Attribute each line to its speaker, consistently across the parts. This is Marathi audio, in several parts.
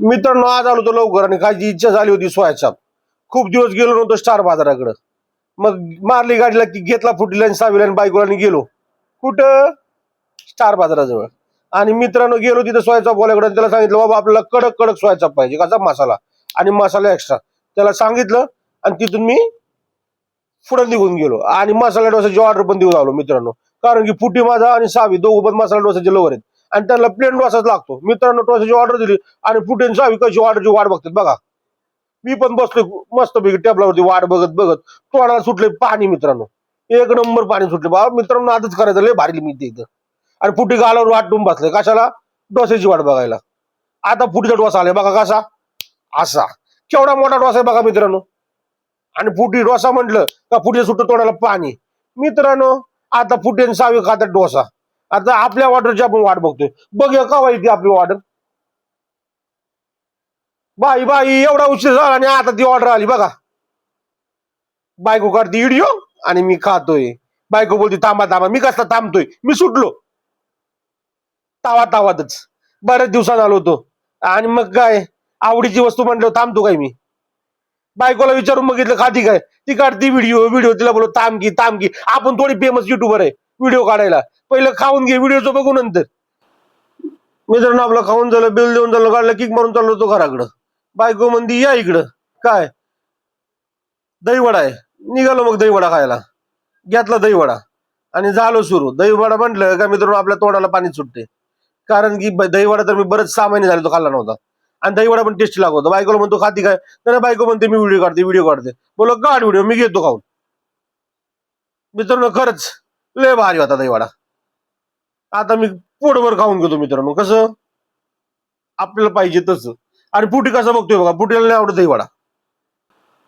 Speaker 1: मित्रांनो आज आलो होतो लवकर आणि खायची इच्छा झाली होती सोयाचाप खूप दिवस गेलो नव्हतो स्टार बाजाराकडं. मग मारली गाडीला की घेतला फुटीला आणि सावीला आणि बायकोला आणि गेलो. कुठं? स्टार बाजाराजवळ. आणि मित्रांनो गेलो तिथं सोयाचाप बोलायकडे त्याला सांगितलं बाबा आपल्याला कडक कडक सोयाचाप पाहिजे कसा मसाला आणि मसाला एक्स्ट्रा त्याला सांगितलं आणि तिथून मी पुढे निघून गेलो. आणि मसाला डोसाची ऑर्डर पण देऊन आलो मित्रांनो. कारण की फुटी माझा आणि सावी दोघं पण मसाला डोसाचे लवर आहेत. आणि त्यांना प्लेन डोसाच लागतो. मित्रांनो डोसाची ऑर्डर दिली आणि पुटीन सावी कशी ऑर्डरची वाट बघतात बघा. मी पण बसलोय मस्तपैकी टेबलावरती वाट बघत बघत. तोंडाला सुटले पाणी मित्रांनो. एक नंबर पाणी सुटले. बाबा मित्रांनो आजच करायचं. लय भारी मी इथं आणि पुटी गालावर वाटून बसले. कशाला? डोस्याची वाट बघायला. आता पुटीचा डोसा आलाय. बघा कसा? असा. केवढा मोठा डोसा आहे बघा मित्रांनो. आणि फुटी डोसा म्हटलं का फुटी सुटतं तोंडाला पाणी. मित्रांनो आता पुटेन सावी खात डोसा. आता आपल्या ऑर्डरची आपण वाट बघतोय. बघूया का येते आपली ऑर्डर बाई बाई एवढा उशीर झाला आणि आता ती ऑर्डर आली बघा. बायको काढती व्हिडिओ आणि मी खातोय. बायको बोलते थांबा थांबा मी कसला थांबतोय? मी सुटलो. तावा तावातच बऱ्याच दिवसात आलो होतो. आणि मग काय? आवडीची वस्तू म्हणलो थांबतो काय मी? बायकोला विचारून बघितलं खाती काय? ती काढती व्हिडिओ व्हिडिओ तिला बोलतो थांब की थांब की. आपण थोडी फेमस युट्यूबर आहे. व्हिडिओ काढायला. पहिलं खाऊन घे व्हिडिओचं बघू नंतर. मित्रांनो आपलं खाऊन झालं बिल देऊन झालं काढलं किक मारून चाललो होतो घराकडं. बायको म्हणती या इकडं. काय? दहीवडा आहे. निघालो मग दहीवडा खायला. घेतला दहीवडा. आणि झालो सुरू. दहीवडा म्हटलं का मित्रांनो आपल्या तोंडाला पाणी सुटते. कारण की दहीवडा तर मी बरंच सहा महिने झाले तो खाल्ला नव्हता. आणि दहीवडा पण टेस्टी लागत. होता बायकोला म्हणतो खाती काय? तर बायको म्हणते मी व्हिडिओ काढते व्हिडिओ काढते. बोलो काढ व्हिडिओ मी घेतो खाऊन. मित्रांनो खरंच लय भारी होता दहीवडा. आता मी पोटभर खाऊन घेतो मित्रांनो. कसं? आपल्याला पाहिजे तसं. आणि पुटी कसा बघतोय बघा पुटीला नाही आवडत दहीवडा.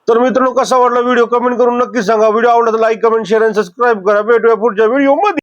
Speaker 1: तर मित्रांनो कसा वाटला व्हिडिओ? कमेंट करून नक्की सांगा. व्हिडिओ आवडला तर लाईक कमेंट शेअर आणि सबस्क्राईब करा. भेटूया पुढच्या व्हिडिओमध्ये.